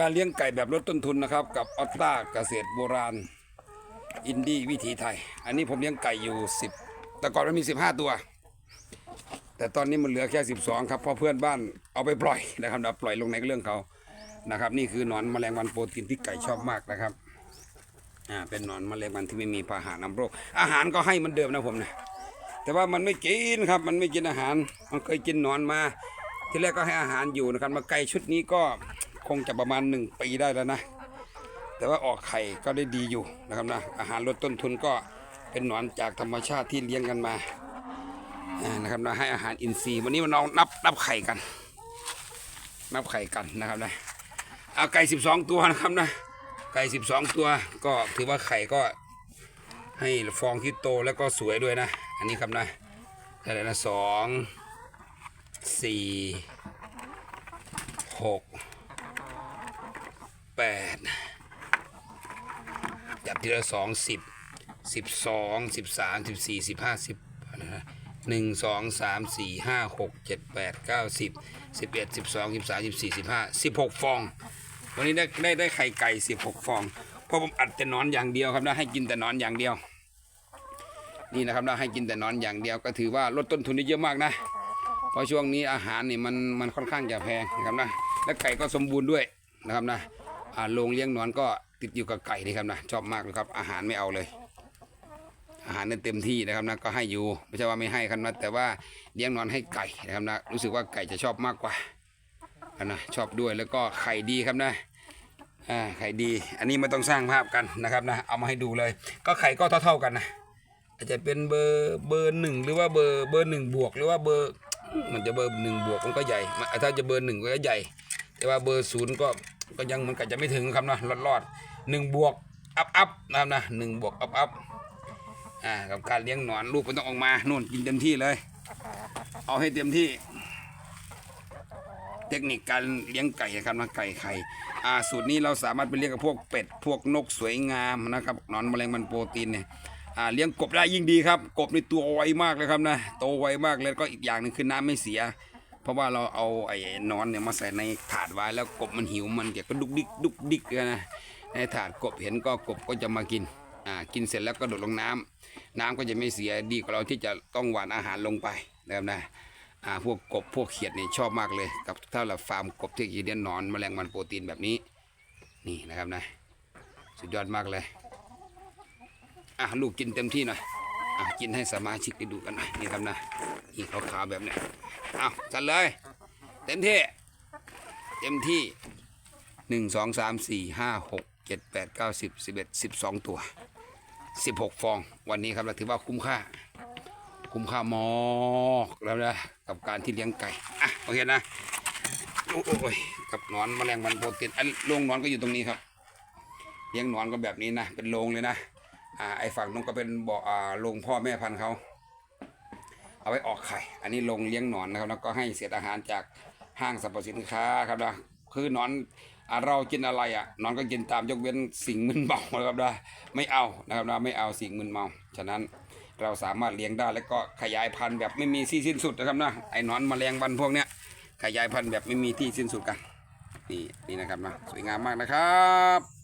การเลี้ยงไก่แบบลดต้นทุนนะครับ กับออตตาเกษตรโบราณ อินดี้วิถีไทย อันนี้ผมเลี้ยงไก่อยู่สิบแต่ก่อนมันมีสิบห้าตัว แต่ตอนนี้มันเหลือแค่สิบสองครับเพราะเพื่อนบ้านเอาไปปล่อยนะครับนะปล่อยลงในเรื่องเขานะครับ นี่คือหนอนแมลงวันโปรตีนที่ไก่ชอบมากนะครับอ่าเป็นหนอนแมลงวันที่ไม่มีพาหะนำโรค อาหารก็ให้มันเดิมนะผมนะแต่ว่ามันไม่กินครับ มันไม่กินอาหาร มันเคยกินหนอนมา ที่แรกก็ให้อาหารอยู่นะครับมาไก่ชุดนี้ก็ คงจะประมาณหนึ่งปีได้แล้วนะ แต่ว่าออกไข่ก็ได้ดีอยู่นะครับนะ อาหารลดต้นทุนก็เป็นหนอนจากธรรมชาติที่เลี้ยงกันมานะครับนะให้อาหารอินทรีย์วันนี้มันอานับนับไข่กัน นับไข่กันนะครับนะเอาไก่สิบสองตัวนะครับนะไก่สิบสองตัวก็ถือว่าไข่ก็ให้ฟองที่โตแล้วก็สวยด้วยนะ อันนี้ครับนะอะไรนะสองสี่หก แปดจับทีละสองสิบสิบสองสิบสามสิบสี่สิบห้าสิบอะไรนะหนึ่งสองสามสี่ห้าหกเจ็ดแปดเก้าสิบสิบเอ็ดสิบสองสิบสามสิบสี่สิบห้าสิบหกฟอง วันนี้ได้ได้ได้ไข่ไก่สิบหกฟอง เพราะผมอัดแต่นอนอย่างเดียวครับนะให้กินแต่นอนอย่างเดียว นี่นะครับนะให้กินแต่นอนอย่างเดียวก็ถือว่าลดต้นทุนได้เยอะมากนะ เพราะช่วงนี้อาหารนี่มันมันค่อนข้างจะแพงนะครับนะ และไก่ก็สมบูรณ์ด้วยนะครับนะ อ่าโรงเลี้ยงนอนก็ติดอยู่กับไก่นี่ครับนะชอบมากเลยครับ อาหารไม่เอาเลย อาหารเนี่เต็มที่นะครับนะก็ให้อยู่ไม่ใช่ว่าไม่ให้ครับนะแต่ว่าเลี้ยงนอนให้ไก่นะครับนะรู้สึกว่าไก่จะชอบมากกว่านะชอบด้วยแล้วก็ไข่ดีครับนะอ่าไข่ดี อันนี้ไม่ต้องสร้างภาพกันนะครับนะเอามาให้ดูเลย ก็ไข่ก็เท่าๆกันนะอาจจะเป็นเบอร์เบอร์หนึ่งหรือว่าเบอร์เบอร์หนึ่งบวกหรือว่าเบอร์มันจะเบอร์หนึ่งบวกมันก็ใหญ่ ถ้าจะเบอร์หนึ่งก็ใหญ่ แต่ว่าเบอร์ศูนย์ก็ ก็ยังมันก็จะไม่ถึงครับนะรอดรอดหนึ่งบวกอัพอัพนะครับนะหนึ่งบวกอัพอัพอ่ากับการเลี้ยงหนอนลูกมันต้องออกมานู่นกินเต็มที่เลย เอาให้เต็มที่ เทคนิคการเลี้ยงไก่นะครับนะไก่ไข่อ่าสูตรนี้เราสามารถไปเลี้ยงกับพวกเป็ดพวกนกสวยงามนะครับหนอนแมลงมันโปรตีนเนี่ยอ่าเลี้ยงกบได้ยิ่งดีครับ กบในตัวไวมากเลยครับนะโตไวมากเลยก็อีกอย่างหนึ่งคือน้ำไม่เสีย เพราะว่าเราเอาไอ้นอนเนี่ยมาใส่ในถาดไว้แล้วกบมันหิวมันเดี๋ยวก็ดุกดิกดุกดิกนะในถาดกบเห็นก็กบก็จะมากินอ่ากินเสร็จแล้วก็โดดลงน้ำน้ำก็จะไม่เสียดีกว่าเราที่จะต้องหวานอาหารลงไปนะครับนะอ่าพวกกบพวกเขียดเนี่ยชอบมากเลย กับถ้าเราฟาร์มกบที่กินเลี้ยงนอนแมลงวันโปรตีนแบบนี้ นี่นะครับนะ สุดยอดมากเลยอะลูกกินเต็มที่หน่อย กินให้สมาชิกได้ดูกันหน่อยนี่ครับนะนี่ขาวๆแบบเนี้ยเอาจัดเลย เต็มที่ เต็มที่หนึ่งสองสามสี่ห้าหกเจ็ดแปดเก้าสิบสิบเอ็ดสิบสองตัวสิบหกฟอง วันนี้ครับเราถือว่าคุ้มค่า คุ้มค่ามากแล้วนะกับการที่เลี้ยงไก่อะโอเคนะโอ้ยกับนอนแมลงวันโปรตีนอันโรงนอนก็อยู่ตรงนี้ครับเลี้ยงนอนก็แบบนี้นะเป็นโรงเลยนะ อ่าไอฝั่งนู้นก็เป็นบ่ออ่าโรงพ่อแม่พันธุ์เขาเอาไว้ออกไข่ อันนี้โรงเลี้ยงหนอนนะครับแล้วก็ให้เศษอาหารจากห้างสรรพสินค้าครับนะคือหนอนอ่าเรากินอะไรอะนอนก็กินตามยกเว้นสิ่งมึนเมานะครับนะไม่เอานะครับนะไม่เอาสิ่งมึนเมา ฉะนั้นเราสามารถเลี้ยงได้แล้วก็ขยายพันธุ์แบบไม่มีที่สิ้นสุดนะครับนะไอ้นอนแมลงวันพวกเนี้ยขยายพันธุ์แบบไม่มีที่สิ้นสุดกันนี่นี่นะครับนะสวยงามมากนะครับ